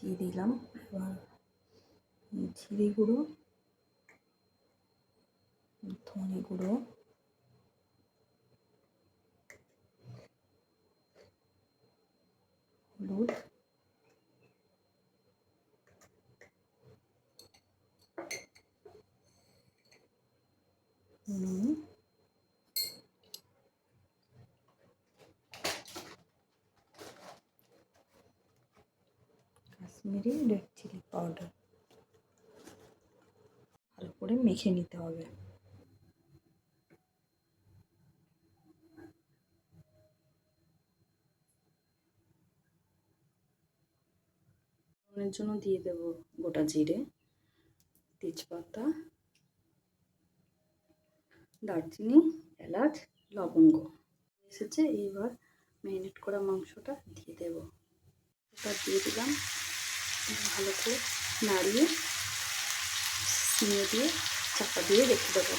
দিয়ে দিলাম এবার জিরে গুঁড়ো ধনে গুঁড়ো হলুদ নুন কাশ্মীরি রেড চিলি পাউডার ভালো করে মেখে নিতে হবে। ফোড়নের জন্য দিয়ে দেব গোটা জিরে, তেজপাতা, দারচিনি, এলাচ, লবঙ্গ। এসেছে, এইবার ম্যারিনেট করা মাংসটা দিয়ে দেব। এটা দিয়ে দিলাম। ভালো করে নাড়িয়ে সিমে দিয়ে চাপা দিয়ে রেখে দেবো।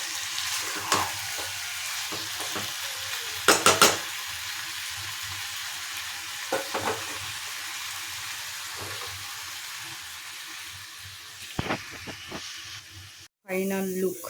Final look